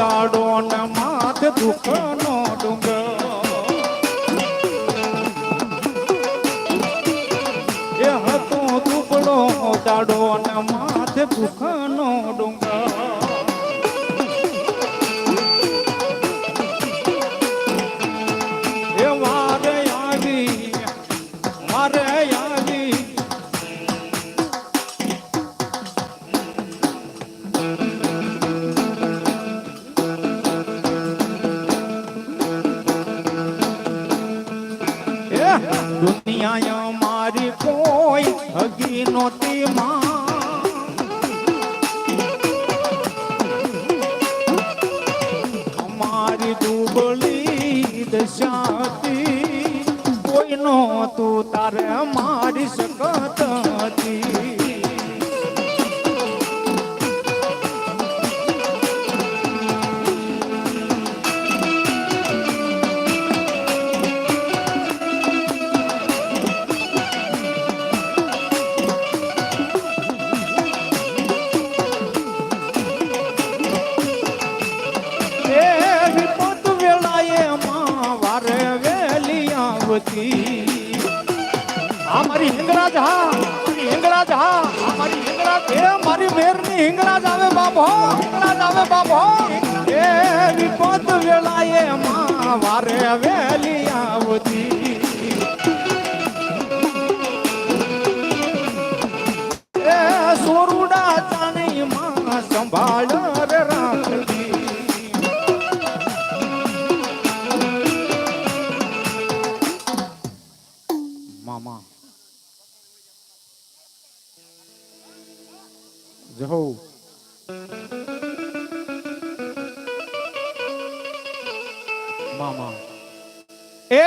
ચાડો ન માથ દુઃખનો ડુંગર. એ હતો દુબળો ચાડો ન માથ દુઃખનો ડુંગર. હગી નોતી માં. અમારી દુબળી દશાતી કોઈ નો તું તારે મારી આવતી આ મારી હિંગરાજ હા હિંગરાજ હા મારી હિંગરાજ એ મારી મેરની હિંગરાજ આવે બાપો હિંગરાજ આવે બાપો. એ વિપત વેળાએ માં વારે વેલી આવતી. જહો મામા એ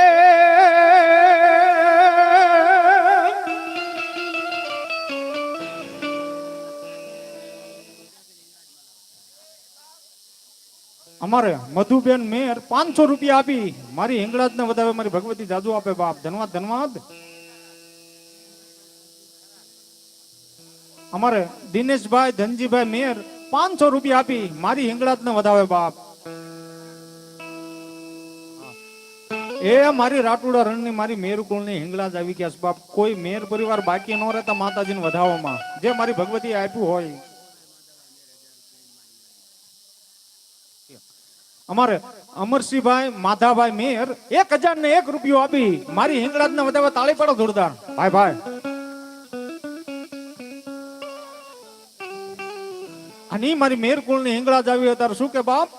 અમારે મધુબેન મેર પાંચસો રૂપિયા આપી મારી હિંગળાજ ને વધારે મારી ભગવતી જાદુ આપે બાપ ધન્યવાદ ધન્યવાદ અમારે દિનેશભાઈ, ધનજીભાઈ, મેયર પાંચસો રૂપિયા આપી મારી હિંગળાત ને વધાવે બાપ. એ મારી રાટુડા રણની, મારી મેરની હિંગળાજ આવી ગયા બાપ. કોઈ મેર પરિવાર બાકી ન રહેતા માતાજીને વધાવવામાં. જે મારી ભગવતી આપ્યું હોય. અમારે અમરસિંહભાઈ, માધાભાઈ, મેયર એક હજાર ને એક રૂપિયો આપી મારી હિંગળાજ ને વધાવે તાળી પાડો જોરદાર. ભાઈ ભાઈ. અને મારી મેર કુળની હિંગળાજ આવી હોય ત્યારે શું કે બાપ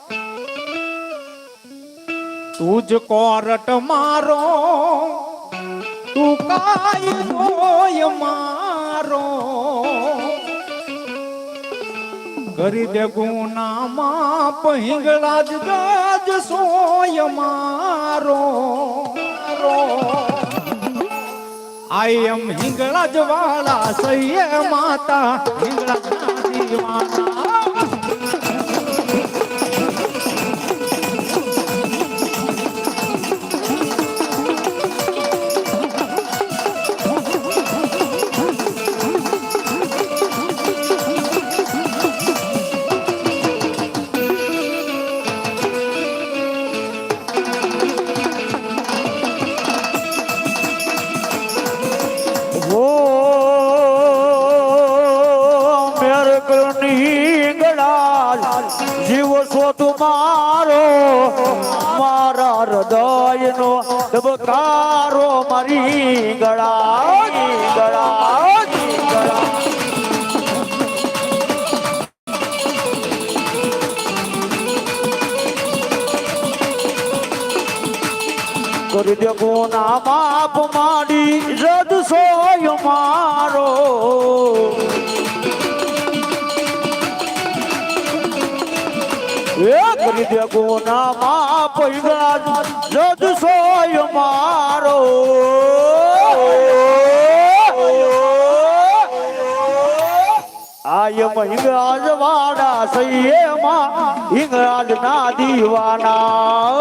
તુજ કોરટ મારો તું કાય હોય મારો કરી દે ગુના માપ હિંગળા જ ગાજ સોય મારો આઈ એમ હિંગળા જ વાળા સૈયે માતા હિંગળા મેર કરની ગળા જીવ છો તુમારો મારા હૃદયનો ધબકારો, મારી ગળા કરી દે ગુના માપ માડી રદ સોય મારો. ગુના માપ રદ સોય મારો. આયમ હિંગરાજ વાડા સૈયમાં હિંગરાજ ના દીવાના.